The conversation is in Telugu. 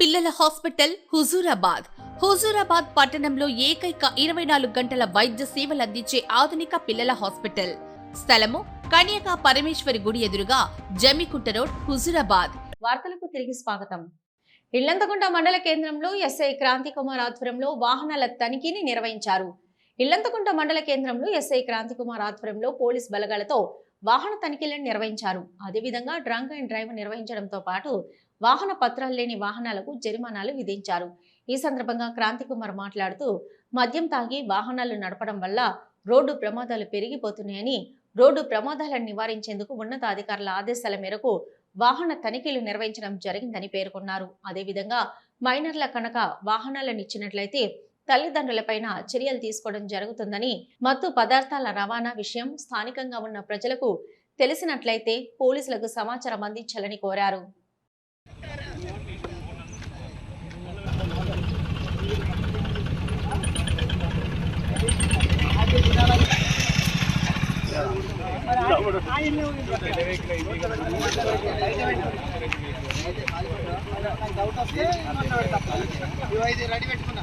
పిల్లల హాస్పిటల్ హుజూరాబాద్. హుజూరాబాద్ పట్టణంలో ఏకైక ఇరవై నాలుగు గంటల వైద్య సేవలు అందించే ఆధునిక పిల్లల హాస్పిటల్. స్థలము కన్యకా పరమేశ్వరి గుడి ఎదురుగా జమికుంట రోడ్ హుజూరాబాద్. వార్తలకు తిరిగి స్వాగతం. ఇల్లంతకుంట మండల కేంద్రంలో ఎస్ఐ క్రాంతి కుమార్ ఆధ్వర్యంలో వాహనాల తనిఖీని నిర్వహించారు. ఇల్లంతకుంట మండల కేంద్రంలో ఎస్ఐ క్రాంతి కుమార్ ఆధ్వర్యంలో పోలీస్ బలగాలతో వాహన తనిఖీలను నిర్వహించారు. అదేవిధంగా డ్రంక్ అండ్ డ్రైవ్ నిర్వహించడంతో పాటు వాహన పత్రాలు లేని వాహనాలకు జరిమానాలు విధించారు. ఈ సందర్భంగా క్రాంతి కుమార్ మాట్లాడుతూ మద్యం తాగి వాహనాలు నడపడం వల్ల రోడ్డు ప్రమాదాలు పెరిగిపోతున్నాయని రోడ్డు ప్రమాదాలను నివారించేందుకు ఉన్నతాధికారుల ఆదేశాల మేరకు వాహన తనిఖీలు నిర్వహించడం జరిగిందని పేర్కొన్నారు. అదేవిధంగా మైనర్ల కనుక వాహనాలను ఇచ్చినట్లయితే తల్లిదండ్రులపైన చర్యలు తీసుకోవడం జరుగుతుందని మత్తు పదార్థాల రవాణా విషయం స్థానికంగా ఉన్న ప్రజలకు తెలిసినట్లయితే పోలీసులకు సమాచారం అందించాలని కోరారు. డౌట్ వస్తే రెడీ పెట్టుకున్నా.